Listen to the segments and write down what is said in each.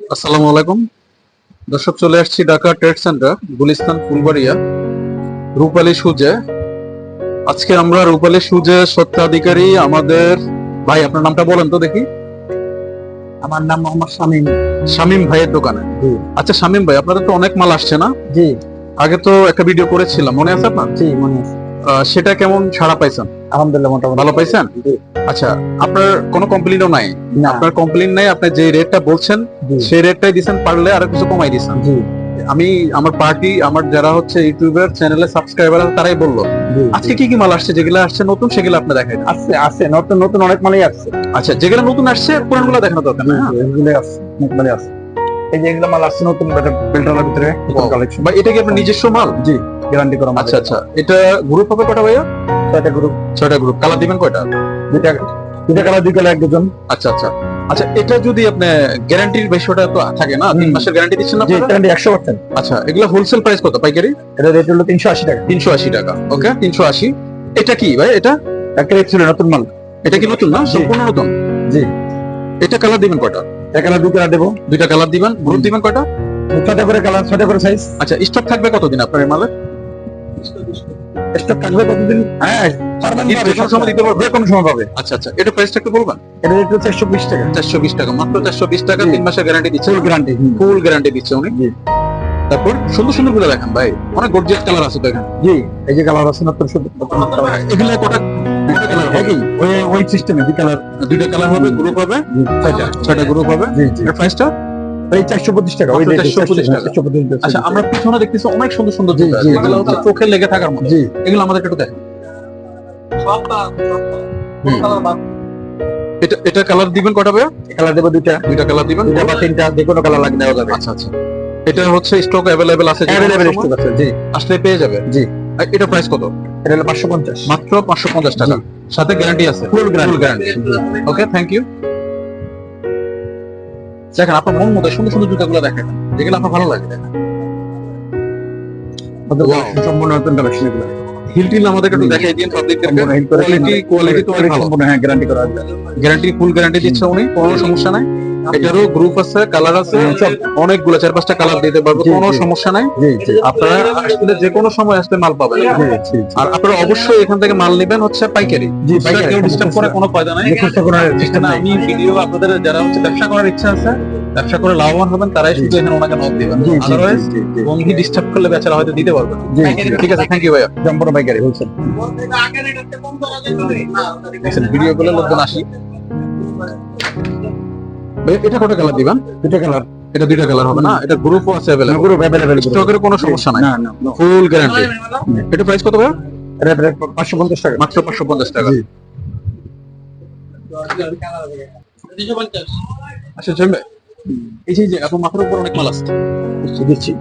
আসসালামু আলাইকুম। দর্শক চলে আসছি ঢাকা ট্রেড সেন্টার গুলিস্তান ফুলবাড়িয়া রূপালী সুজে। আজকে আমরা রূপালী সুজে সত্ত্বাধিকারী আমাদের ভাই আপনার নামটা বলেন তো দেখি। আমার নাম মোহাম্মদ শামীম। শামিম ভাইয়ের দোকানে। আচ্ছা শামিম ভাই আপনাদের তো অনেক মাল আসছে না? জি। আগে তো একটা ভিডিও করেছিলাম মনে আছে আপনার? জি মনে আছে। সেটা কেমন ছাড়া পাইছেন? আলহামদুলিল্লাহ মোটামুটি ভালো পাইছেন? আচ্ছা আপনার কোনো কমপ্লেনও নাই? আপনার কমপ্লেন নাই আপনি যে রেটটা বলছেন সেই রেটটাই দিছেন পারলে আর কিছু কমাই দিছেন। আমি আমার পার্টি আমার যারা হচ্ছে ইউটিউবের চ্যানেলে সাবস্ক্রাইবার তারাই বলল। আজকে কি কি মাল আসছে? যেগুলো আসছে নতুন সেগুলো আপনি দেখাই আছে আছে নতুন নতুন অনেক মালই আছে আচ্ছা যেগুলো নতুন আসছে পুরানগুলো দেখানো দরকার না? এগুলো আছে অনেক মালই আছে এই যে এগুলো মাল আসছে নতুন ভিতরে কালেকশন বা এটা কি আপনার নিজস্ব মাল? জি। গ্যারান্টি করা আচ্ছা আচ্ছা। এটা গ্রুপ হবে কটা ভাইয়া? ছয়টা গ্রুপ ছয়টা গ্রুপ কালার দিবেন কয়টা? দুইটা দুইটা কালার দুই কালার এক আচ্ছা আচ্ছা। আচ্ছা এটা যদি আপনি গ্যারান্টির বিষয়টা তো থাকে না তিন মাসের গ্যারান্টি দিচ্ছেন না গ্যারান্টি একশো পার্সেন্ট আচ্ছা এগুলো হোলসেল প্রাইস কত পাইকারি? এটা রেট হলো তিনশো আশি টাকা। তিনশো আশি টাকা ওকে তিনশো আশি। এটা কি ভাই এটা? একটা ছিল নতুন মাল। এটা কি নতুন না? সম্পূর্ণ নতুন? জি। এটা কালার দিবেন কয়টা? এক কালার দুই কালার দেবো। দুইটা কালার দিবেন। গ্রুপ দিবেন কয়টা? ছয়টা করে কালার ছয়টা করে সাইজ আচ্ছা স্টক থাকবে কতদিন আপনার মালের? স্টক থাকবে কতদিন? হ্যাঁ পারবেন যে কোনো সময় দিতে পারবে? যে সময় পাবে। আচ্ছা আচ্ছা এটা প্রাইসটা একটু বলবেন? এটা রেট হচ্ছে বিশ টাকা। চারশো বিশ টাকা মাত্র চারশো বিশ টাকা তিন মাসের গ্যারান্টি দিচ্ছে। ফুল গ্যারান্টি ফুল গ্যারান্টি দিচ্ছে উনি। তারপর সুন্দর সুন্দরগুলো দেখেন ভাই। অনেক গর্জিয়াস কালার আছে তো এখানে। জি এই যে কালার আছে শুধু এগুলো কটা? একই ওই ওই সিস্টেমে দুই কালার দুইটা কালার হবে গ্রুপ হবে। ছয়টা ছয়টা গ্রুপ হবে। প্রাইসটা এই চারশো পঁচিশ টাকা ওই মাত্র রেটে 425 টাকা। চারশো পঁচিশ আচ্ছা আমরা পিছনে দেখতেছি অনেক সুন্দর সুন্দর। চোখে লেগে থাকার মতো। জি। এগুলো আমাদের একটু দেখেন। এটা এটা কালার দিবেন কটা ভাইয়া? কালার দেবো দুইটা। দুইটা কালার দিবেন? দুইটা বা তিনটা যে কোনো কালার যাবে। আচ্ছা আচ্ছা। এটা হচ্ছে স্টক অ্যাভেলেবেল আছে অ্যাভেলেবেল স্টক আছে জি। আসলে পেয়ে যাবে? জি। এটা প্রাইস কত? এটা হলো পাঁচশো পঞ্চাশ। মাত্র পাঁচশো পঞ্চাশ টাকা। সাথে গ্যারান্টি আছে? Full guarantee okay thank you দেখেন আপনার মন মতো সুন্দর সুন্দর জুতাগুলো দেখেন। যেগুলো আপনার ভালো লাগে দেখেন. সম্পূর্ণ নতুন কালেকশন এগুলো হিল টিল আমাদেরকে একটু দেখাই দিন কোয়ালিটি কোয়ালিটি তো অনেক ভালো। হ্যাঁ গ্যারান্টি করা গ্যারান্টি ফুল গ্যারান্টি দিচ্ছে উনি কোনো সমস্যা নাই। এটারও গ্রুপ আছে কালার আছে। অনেকগুলো চার পাঁচটা কালার দিতে পারব কোনো সমস্যা নাই। জি জি। আপনারা আসলে যে কোনো সময় আসলে মাল পাবেন। আর আপনারা অবশ্যই এখান থেকে মাল নেবেন হচ্ছে পাইকারি। জি, কেউ ডিস্টার্ব করে কোনো ফায়দা নাই। চেষ্টা নাই। আমি ভিডিও আপনাদের যারা হচ্ছে ব্যবসা করার ইচ্ছা আছে ব্যবসা করে লাভবান হবেন তারাই শুধু এখানে ওনাকে নক দিবেন। আদারওয়াইজ বন্ধু ডিস্টার্ব করলে বেচারা হয়তো দিতে পারবে ঠিক আছে থ্যাংক ইউ ভাইয়া। সম্পূর্ণ পাইকারি হোলসেল ভিডিও গুলো লোকজন আসি। এটা কটা কালার দিবেন দুটো কালার এটা দুইটা কালার হবে না? এটা গ্রুপও আছে अवेलेबल গ্রুপ अवेलेबल স্টকের কোনো সমস্যা নাই। না না ফুল গ্যারান্টি এটা প্রাইস কত ভাই এটা এটা পাঁচশো পঞ্চাশ টাকা। মাত্র পাঁচশো পঞ্চাশ টাকা। জি। আচ্ছা এই যে- এত আপনার মাথার উপর অনেক মাল আছে দিচ্ছি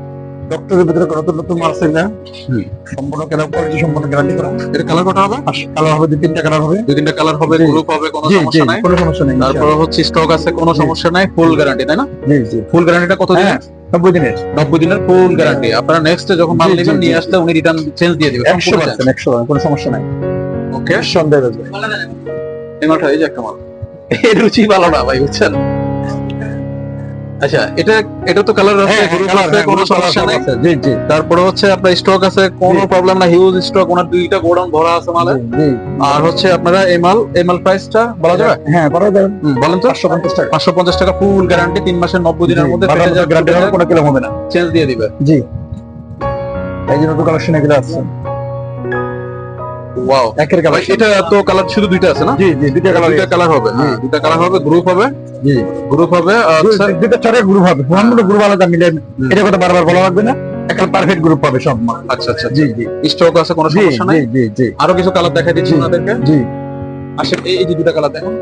ডক্টরের ভিতরে নতুন নতুন মাল আছে না। সম্পূর্ণ কেন কোয়ালিটি সম্পূর্ণ গ্যারান্টি করা এটা কালার কটা হবে? কালার হবে দুই তিনটা কালার হবে? দুই তিনটা কালার হবে গ্রুপ হবে কোনো সমস্যা নাই। কোনো সমস্যা নেই তারপর হচ্ছে স্টক আছে কোনো সমস্যা নাই ফুল গ্যারান্টি তাই না? জি জি। ফুল গ্যারান্টিটা কত দিন হ্যাঁ নব্বই দিনের। নব্বই দিনের ফুল গ্যারান্টি আপনারা নেক্সট যখন মাল নেবেন নিয়ে জি। আসলে উনি রিটার্ন চেঞ্জ দিয়ে দিবেন একশো পার্সেন্ট একশো কোনো সমস্যা নাই। ওকে সন্দেহ এই মালটা এই যে একটা মাল। এই রুচি ভালো না ভাই বুঝছেন? আচ্ছা এটা এটা তো কালার আছে হ্যাঁ, হ্যাঁ, কোনো সমস্যা নাই। জি জি। তারপরে হচ্ছে আপনার স্টক আছে কোনো প্রবলেম না হিউজ স্টক ওনার দুইটা গোডাউন ভরা আছে মালে। আর হচ্ছে আপনারা এই মাল এই মাল প্রাইসটা বলা যাবে? হ্যাঁ করা যাবে। বলেন তো। পাঁচশো পঞ্চাশ টাকা। পাঁচশো পঞ্চাশ টাকা ফুল গ্যারান্টি তিন মাসের নব্বই দিনের মধ্যে গ্যারান্টি হবে কোনো কিলো হবে না। চেঞ্জ দিয়ে দিবে। জি। এই জন্য তো কালেকশন এগুলো আছে। ওয়াও একের কালার এটা তো কালার শুধু দুইটা আছে না? জি জি দুইটা কালার দুইটা কালার হবে। হ্যাঁ দুইটা কালার হবে গ্রুপ হবে। জি। গ্রুপ হবে আচ্ছা। দুইটা চারের গ্রুপ হবে। সম্পূর্ণ গ্রুপ আলাদা মিলে এটা কথা বারবার বলা লাগবে না। একটা পারফেক্ট গ্রুপ পাবে সব। আচ্ছা আচ্ছা। জি জি। স্টক আছে কোনো সমস্যা নাই? জি জি জি। আরও কিছু কালার দেখা দিচ্ছি জি। ওনাদেরকে জি। আসেন এই যে দুটা কালার দেখুন।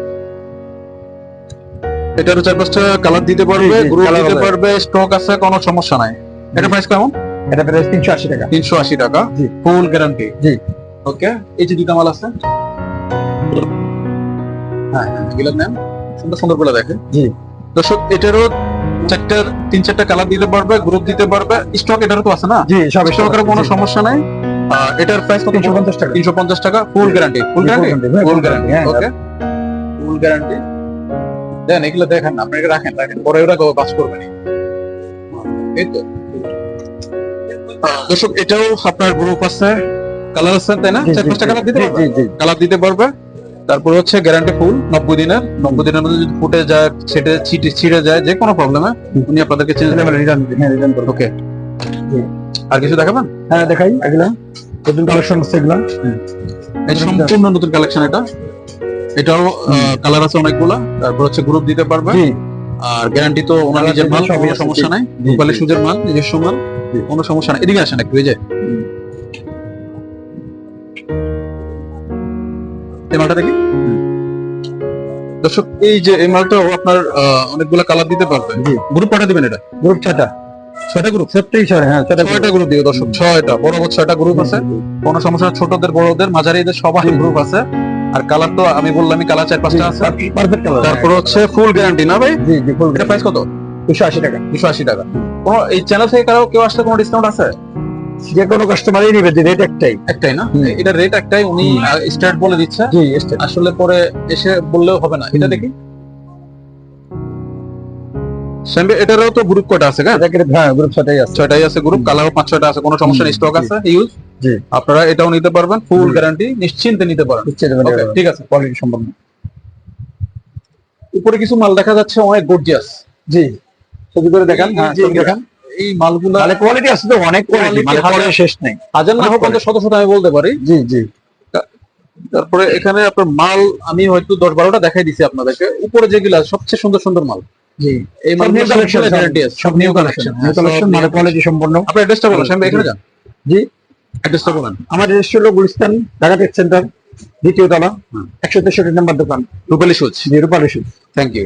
এটারও চার পাঁচটা কালার দিতে পারবে গ্রুপ দিতে পারবে স্টক আছে কোনো সমস্যা নাই। এটা প্রাইস কেমন? এটা প্রাইস তিনশো আশি টাকা। তিনশো আশি টাকা। জি। ফুল গ্যারান্টি জি। ওকে এই যে দুটা মাল আছে। হ্যাঁ হ্যাঁ এগুলো নেন। সুন্দর সুন্দর করে দেখে জি। দর্শক এটারও চারটা তিন চারটা কালার দিতে পারবে গ্রুপ দিতে পারবে। স্টক এটারও তো আছে না? জি সব স্টকের কোনো সমস্যা নাই। এটার প্রাইস কত তিনশো পঞ্চাশ টাকা। তিনশো পঞ্চাশ টাকা full guarantee full guarantee full guarantee হ্যাঁ ওকে ফুল গ্যারান্টি দেন এগুলো দেখেন আপনি এটা রাখেন রাখেন। পরে ওরা এই তো। দর্শক এটাও আপনার গ্রুপ আছে। কালার আছে তাই না? চার পাঁচটা কালার দিতে পারবে। কালার দিতে পারবে। তারপর হচ্ছে গ্যারান্টি ফুল নব্বই দিনের। নব্বই দিনের মধ্যে যদি ফুটে যায় ছেটে ছিটে ছিঁড়ে যায় যে কোনো প্রবলেমে উনি আপনাদেরকে চেঞ্জ হ্যাঁ, return করব। ওকে আর কিছু দেখাবেন? হ্যাঁ, দেখাই। এগুলা। নতুন collection আছে এগুলা। এই সম্পূর্ণ নতুন কালেকশন এটা। এটাও কালার আছে অনেকগুলা। তারপর হচ্ছে গ্রুপ দিতে পারবে। আর গ্যারান্টি তো ওনার নিজের মাল কোনো সমস্যা নাই। রূপালী সুজের মাল নিজস্ব মাল কোনো সমস্যা নাই। এদিকে আসেন একটু এই যে। এই মালটা দেখি। দর্শক এই যে এই আপনার অনেকগুলা কালার দিতে পারবে। গ্রুপ দিবেন এটা? গ্রুপ ছয়টা। ছয়টা গ্রুপ সত্যিই ছয়, হ্যাঁ, ছয়টা গ্রুপ দিও দর্শক ছয়টা। বড় বড় ছয়টা গ্রুপ আছে। কোনো সমস্যা ছোটদের বড়দের মাঝারিদের সবার জি। গ্রুপ আছে। আর কালার তো আমি বললাম কালার চার পাঁচটা আছে। পারফেক্ট কালার তারপর হচ্ছে ফুল গ্যারান্টি না ভাই? জি জি ফুল এটা প্রাইস কত? দুশো আশি টাকা। দুশো আশি টাকা। কোনো এই চ্যানেল থেকে কারও কেউ আসলে কোনো ডিসকাউন্ট আছে? যে কোনো কাস্টমারই নিবে যে রেট একটাই। একটাই না? এটা রেট একটাই উনি স্টার্ট বলে দিচ্ছে। জি আসলে পরে এসে বললেও হবে না। এটা দেখি। শ্যাম্পে এটারও তো গ্রুপ কটা আছে হ্যাঁ? এটাকে হ্যাঁ গ্রুপ ছয়টাই আছে। ছয়টাই আছে গ্রুপ কালারও পাঁচ ছয়টা আছে কোনো সমস্যা নেই স্টক আছে ইউজ জি। আপনারা এটাও নিতে পারবেন ফুল গ্যারান্টি নিশ্চিন্তে নিতে পারেন Okay, ঠিক আছে। কোয়ালিটি সম্পন্ন। উপরে কিছু মাল দেখা যাচ্ছে অনেক গর্জিয়াস জি। ছবি করে দেখান। হ্যাঁ দেখান। এই মালগুলা মানে কোয়ালিটি আছে তো অনেক কোয়ালিটি মানে শেষ নেই। হাজার না হোক শত শত আমি বলতে পারি। জি জি। তারপরে এখানে আপনার মাল আমি হয়তো দশ বারোটা দেখাই দিছি আপনাদেরকে। উপরে যেগুলা সবচেয়ে সুন্দর সুন্দর মাল। জি। এই সব নিউ কালেকশন সব নিউ কালেকশন নিউ কালেকশন মানে কোয়ালিটি সম্পন্ন। আপনার অ্যাড্রেসটা বলেন এখানে যান। জি। অ্যাড্রেসটা বলেন। আমার রেস্ট হলো গুলিস্তান ঢাকা টেক সেন্টার দ্বিতীয় তলা একশো তেষট্টি নাম্বার দোকান। রূপালী সুজ জি রূপালী সুদ থ্যাংক ইউ